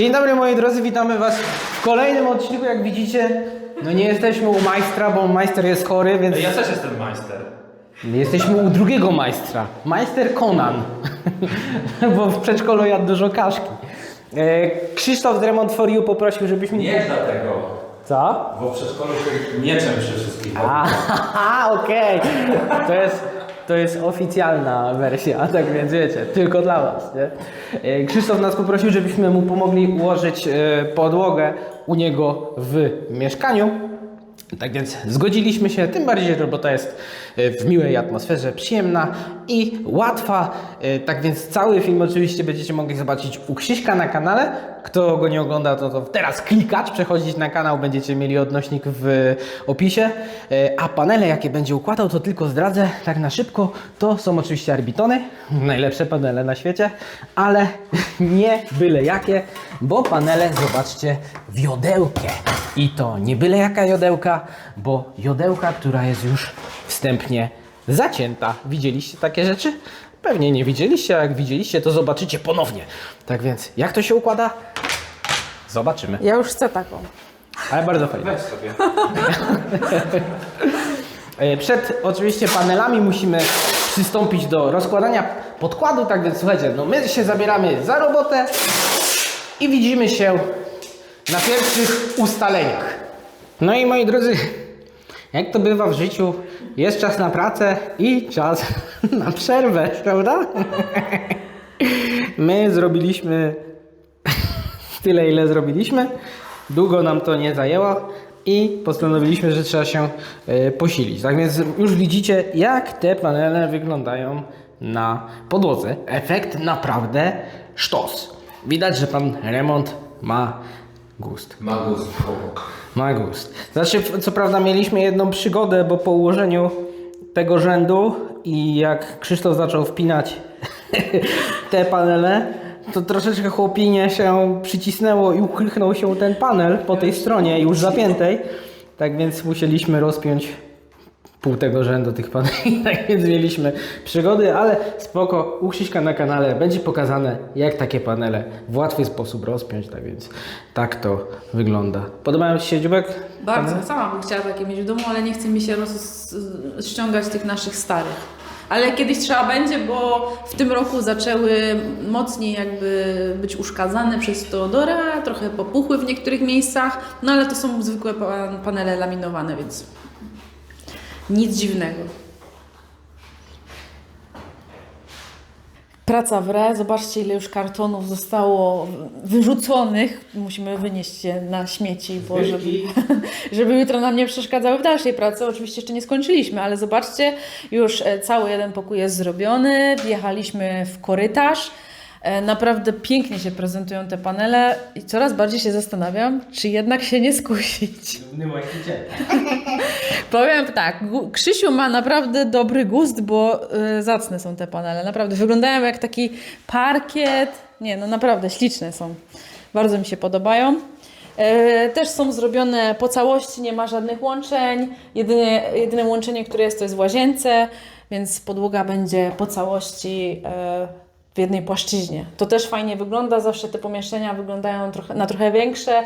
Dzień dobry moi drodzy, witamy was w kolejnym odcinku, jak widzicie. No nie jesteśmy u majstra, bo majster jest chory, więc Ja też jestem majster. jesteśmy u drugiego majstra. Majster Conan, bo w przedszkolu jadł dużo kaszki. E, Krzysztof z Remont for You poprosił, żebyśmy... Nie dlatego, Co? bo w przedszkolu się mieczem przy wszystkich. Aha, okej. To jest, to jest oficjalna wersja, tak więc wiecie, tylko dla was, nie? E, Krzysztof nas poprosił, żebyśmy mu pomogli ułożyć e, podłogę u niego w mieszkaniu. Tak więc zgodziliśmy się, tym bardziej, że robota jest e, w miłej atmosferze, przyjemna i łatwa. E, Tak więc cały film oczywiście będziecie mogli zobaczyć u Krzyśka na kanale. Kto go nie ogląda, to, to teraz klikać, przechodzić na kanał, będziecie mieli odnośnik w opisie. E, A panele, jakie będzie układał, to tylko zdradzę tak na szybko. To są oczywiście Arbitony, najlepsze panele na świecie, ale nie byle jakie, bo panele, zobaczcie, wiodełkę. I to nie byle jaka jodełka, bo jodełka, która jest już wstępnie zacięta. Widzieliście takie rzeczy? Pewnie nie widzieliście, a jak widzieliście, to zobaczycie ponownie. Tak więc, jak to się układa? Zobaczymy. Ja już chcę taką. Ale bardzo fajnie. Weź sobie. E, Przed oczywiście panelami musimy przystąpić do rozkładania podkładu, tak więc słuchajcie, no my się zabieramy za robotę i widzimy się na pierwszych ustaleniach. No i moi drodzy, jak to bywa w życiu, jest czas na pracę i czas na przerwę, prawda? My zrobiliśmy tyle, ile zrobiliśmy. Długo nam to nie zajęło i postanowiliśmy, że trzeba się e, posilić. Tak więc już widzicie, jak te panele wyglądają na podłodze. Efekt naprawdę sztos. Widać, że pan remont ma gust. Magus. Ma gust. Znaczy, co prawda mieliśmy jedną przygodę, bo po ułożeniu tego rzędu i jak Krzysztof zaczął wpinać te panele, to troszeczkę chłopinie się przycisnęło i uchychnął się ten panel po tej stronie już zapiętej. Tak więc musieliśmy rozpiąć pół tego rzędu tych paneli, tak więc mieliśmy przygody, ale spoko, u Krzyśka na kanale będzie pokazane, jak takie panele w łatwy sposób rozpiąć, tak więc tak to wygląda. Podobają Ci się, Dziubek? Bardzo. Sama bym chciała takie mieć w domu, ale nie chce mi się ściągać tych naszych starych. Ale kiedyś trzeba będzie, bo w tym roku zaczęły mocniej jakby być uszkadzane przez Teodora, trochę popuchły w niektórych miejscach, no ale to są zwykłe pa- panele laminowane, więc nic dziwnego. Praca w re, zobaczcie ile już kartonów zostało wyrzuconych. Musimy wynieść je na śmieci, bo żeby, żeby jutro nam nie przeszkadzały w dalszej pracy. Oczywiście jeszcze nie skończyliśmy, ale zobaczcie, już e, cały jeden pokój jest zrobiony. Wjechaliśmy w korytarz. E, Naprawdę pięknie się prezentują te panele i coraz bardziej się zastanawiam, czy jednak się nie skusić. Powiem tak, Krzysiu ma naprawdę dobry gust, bo y, zacne są te panele. Naprawdę wyglądają jak taki parkiet. Nie, no naprawdę śliczne są. Bardzo mi się podobają. E, też są zrobione po całości, nie ma żadnych łączeń. Jedynie, jedyne łączenie, które jest, to jest w łazience, więc podłoga będzie po całości e, w jednej płaszczyźnie. To też fajnie wygląda, zawsze te pomieszczenia wyglądają trochę, na trochę większe.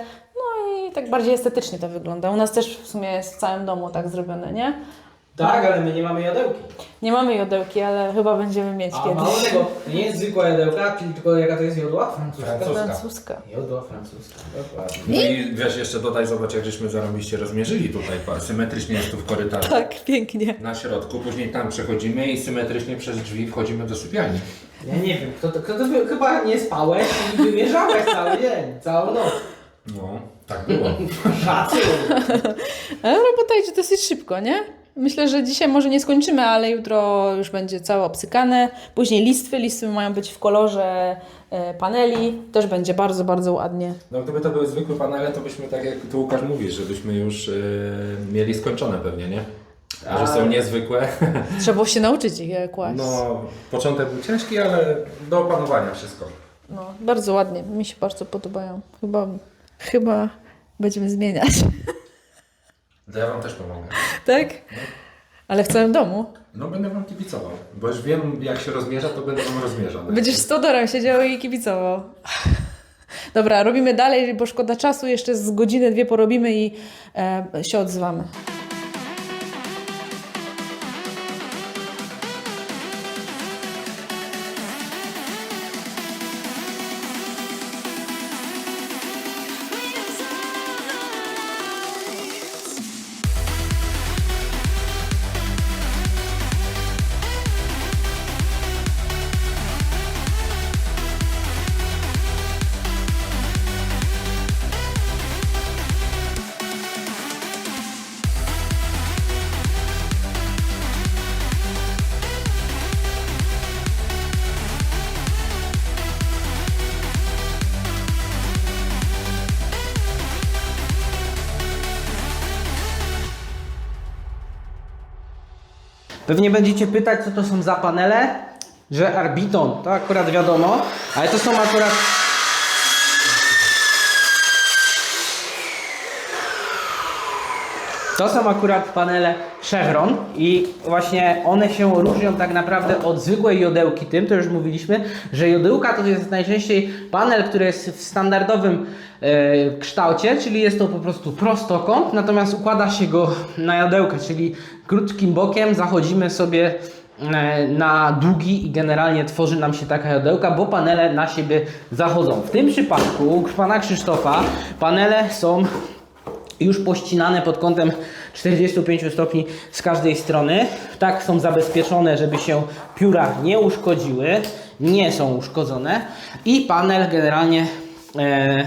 Tak bardziej estetycznie to wygląda. U nas też w sumie jest w całym domu tak zrobione, nie? Tak, ale my nie mamy jadełki. Nie mamy jodełki, ale chyba będziemy mieć A mało kiedyś. tego, nie jest zwykła jadełka, tylko jaka to jest jodła? Francuska. Francuska. Francuska. Jodła francuska, dokładnie. No i wiesz, jeszcze dodaj, zobacz, jak żeśmy zarobiście rozmierzyli tutaj. pa- Symetrycznie jest tu w korytarzu. Tak, pięknie. Na środku, później tam przechodzimy i symetrycznie przez drzwi wchodzimy do sypialni. Ja nie wiem, kto to, kto to chyba nie spałeś i wymierzałeś cały dzień, całą noc. No, tak było. Ale robota idzie dosyć szybko, nie? Myślę, że dzisiaj może nie skończymy, ale jutro już będzie całe obsykane. Później listwy. Listwy mają być w kolorze e, paneli. Też będzie bardzo, bardzo ładnie. No gdyby to były zwykłe panele, to byśmy tak jak tu Łukasz mówi, żebyśmy już yy, mieli skończone pewnie, nie? A że są niezwykłe, Trzeba było się nauczyć ich e, kłaść. no początek był ciężki, ale do opanowania wszystko. No, bardzo ładnie. Mi się bardzo podobają. Chyba, chyba będziemy zmieniać. To ja Wam też pomogę. tak? Ale w całym domu. No będę Wam kibicował, bo już wiem jak się rozmierza, to będę Wam rozmierzał. Będziesz z Todorem siedział i kibicował. Dobra, robimy dalej, bo szkoda czasu. Jeszcze z godziny, dwie porobimy i e, się odzywamy. Pewnie będziecie pytać, co to są za panele, że Arbiton, to akurat wiadomo, ale to są akurat... To są akurat panele Chevron i właśnie one się różnią tak naprawdę od zwykłej jodełki tym, to już mówiliśmy, że jodełka to jest najczęściej panel, który jest w standardowym e, kształcie, czyli jest to po prostu prostokąt, natomiast układa się go na jodełkę, czyli krótkim bokiem zachodzimy sobie e, na długi i generalnie tworzy nam się taka jodełka, bo panele na siebie zachodzą. W tym przypadku u pana Krzysztofa panele są już pościnane pod kątem 45 stopni z każdej strony. Tak są zabezpieczone, żeby się pióra nie uszkodziły. Nie są uszkodzone. I panel generalnie e,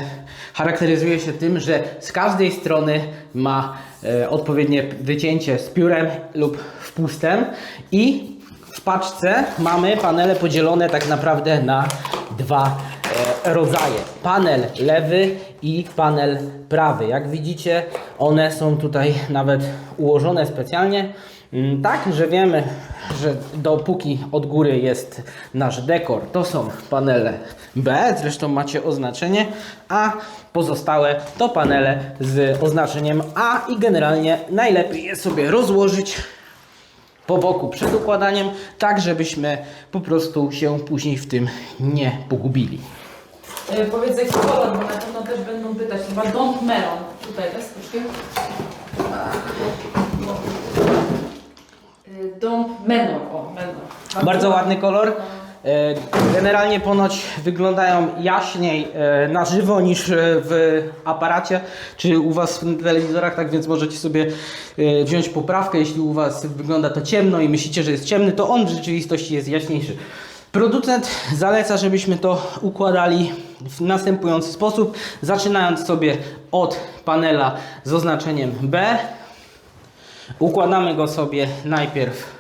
charakteryzuje się tym, że z każdej strony ma e, odpowiednie wycięcie z piórem lub wpustem i w paczce mamy panele podzielone tak naprawdę na dwa e, rodzaje. Panel lewy i panel prawy. Jak widzicie, one są tutaj nawet ułożone specjalnie, mm, tak, że wiemy, że dopóki od góry jest nasz dekor, to są panele B, zresztą macie oznaczenie, a pozostałe to panele z oznaczeniem A i generalnie najlepiej je sobie rozłożyć po boku przed układaniem, tak żebyśmy po prostu się później w tym nie pogubili. E, powiedz jaki kolor, bo na pewno też będą pytać. Chyba Don't Melon. Tutaj, tak? Troszkę. Don't Menor. O, Menor. Bardzo ładny kolor. E, Generalnie ponoć wyglądają jaśniej e, na żywo niż w aparacie, czy u Was w telewizorach, tak więc możecie sobie wziąć poprawkę, jeśli u Was wygląda to ciemno i myślicie, że jest ciemny, to on w rzeczywistości jest jaśniejszy. Producent zaleca, żebyśmy to układali w następujący sposób, zaczynając sobie od panela z oznaczeniem B, układamy go sobie najpierw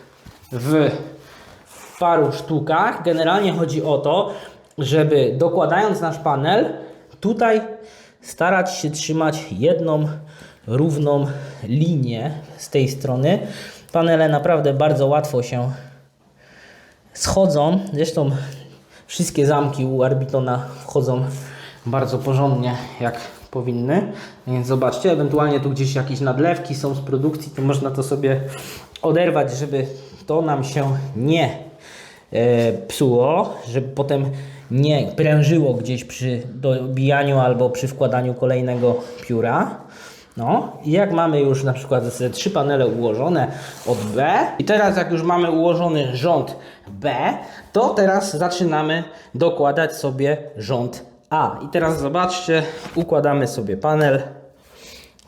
w paru sztukach. Generalnie chodzi o to, żeby dokładając nasz panel, tutaj starać się trzymać jedną równą linię z tej strony. Panele naprawdę bardzo łatwo się schodzą. Zresztą wszystkie zamki u Arbitona wchodzą bardzo porządnie, jak powinny. Więc zobaczcie, ewentualnie tu gdzieś jakieś nadlewki są z produkcji, to można to sobie oderwać, żeby to nam się nie e, psuło, żeby potem nie prężyło gdzieś przy dobijaniu albo przy wkładaniu kolejnego pióra. No i jak mamy już na przykład ze trzy panele ułożone od B i teraz jak już mamy ułożony rząd B, to teraz zaczynamy dokładać sobie rząd A. I teraz zobaczcie, układamy sobie panel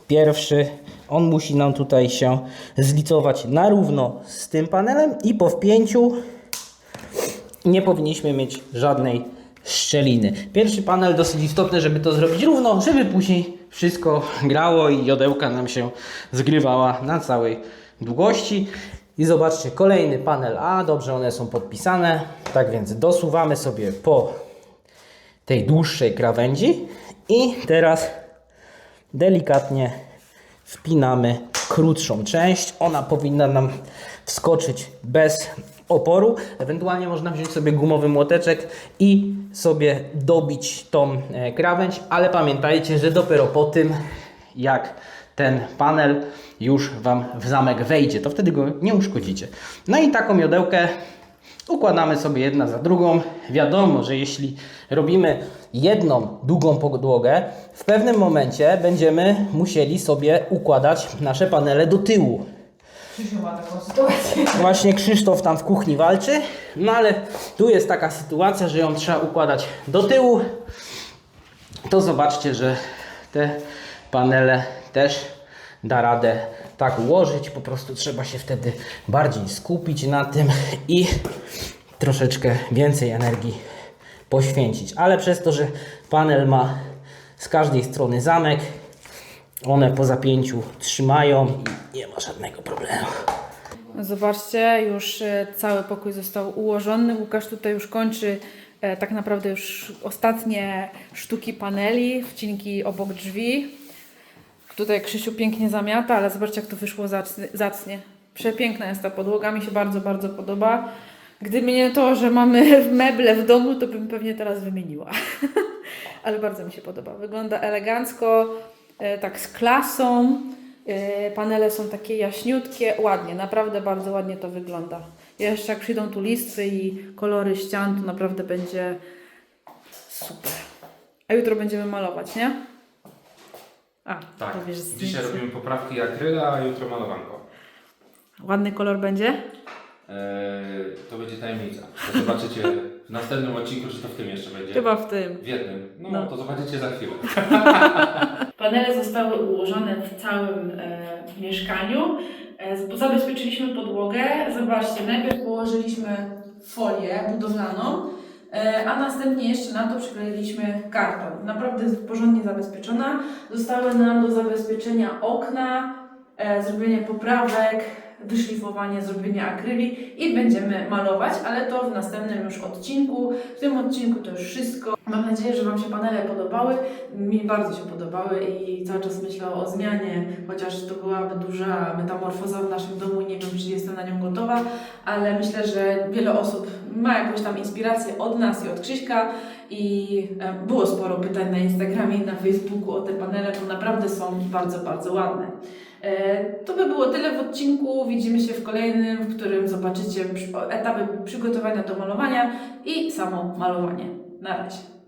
pierwszy. On musi nam tutaj się zlicować na równo z tym panelem i po wpięciu nie powinniśmy mieć żadnej szczeliny. Pierwszy panel dosyć istotny, żeby to zrobić równo, żeby później wszystko grało i jodełka nam się zgrywała na całej długości. I zobaczcie, kolejny panel A, dobrze one są podpisane. Tak więc dosuwamy sobie po tej dłuższej krawędzi i teraz delikatnie wpinamy krótszą część. Ona powinna nam wskoczyć bez oporu. Ewentualnie można wziąć sobie gumowy młoteczek i sobie dobić tą e, krawędź, ale pamiętajcie, że dopiero po tym, jak ten panel już Wam w zamek wejdzie, to wtedy go nie uszkodzicie. No i taką jodełkę układamy sobie jedna za drugą. Wiadomo, że jeśli robimy jedną długą podłogę, w pewnym momencie będziemy musieli sobie układać nasze panele do tyłu. Sytuację. Właśnie Krzysztof tam w kuchni walczy, no ale tu jest taka sytuacja, że ją trzeba układać do tyłu. To zobaczcie, że te panele też da radę tak ułożyć. Po prostu trzeba się wtedy bardziej skupić na tym i troszeczkę więcej energii poświęcić. Ale przez to, że panel ma z każdej strony zamek, one po zapięciu trzymają i nie ma żadnego problemu. Zobaczcie, już e, cały pokój został ułożony. Łukasz tutaj już kończy e, tak naprawdę już ostatnie sztuki paneli, wcinki obok drzwi. Tutaj Krzysiu pięknie zamiata, ale zobaczcie jak to wyszło zacnie. Przepiękna jest ta podłoga, mi się bardzo, bardzo podoba. Gdyby nie to, że mamy meble w domu, to bym pewnie teraz wymieniła. ale bardzo mi się podoba. Wygląda elegancko, tak z klasą. E, Panele są takie jaśniutkie, ładnie, naprawdę bardzo ładnie to wygląda. Jeszcze jak przyjdą tu listwy i kolory ścian, to naprawdę będzie super. A jutro będziemy malować, nie? A, Tak, to wiesz, dzisiaj robimy poprawki akryla, a jutro malowanko. Ładny kolor będzie? Eee, to będzie tajemnica. To zobaczycie w następnym odcinku, czy to w tym jeszcze będzie. Chyba w tym. W jednym. No, No. to zobaczycie za chwilę. Panele zostały ułożone w całym e, mieszkaniu. E, zabezpieczyliśmy podłogę. Zobaczcie, najpierw położyliśmy folię budowlaną, e, a następnie jeszcze na to przykleiliśmy karton. Naprawdę jest porządnie zabezpieczona. Zostały nam do zabezpieczenia okna, e, zrobienie poprawek, wyszlifowanie, zrobienie akryli i będziemy malować, ale to w następnym już odcinku. W tym odcinku to już wszystko. Mam nadzieję, że Wam się panele podobały. Mi bardzo się podobały i cały czas myślę o zmianie, chociaż to byłaby duża metamorfoza w naszym domu. Nie wiem, czy jestem na nią gotowa, ale myślę, że wiele osób ma jakąś tam inspirację od nas i od Krzyśka i e, było sporo pytań na Instagramie i na Facebooku o te panele, bo naprawdę są bardzo, bardzo ładne. E, To by było tyle w odcinku. Widzimy się w kolejnym, w którym zobaczycie etapy przygotowania do malowania i samo malowanie. Na razie.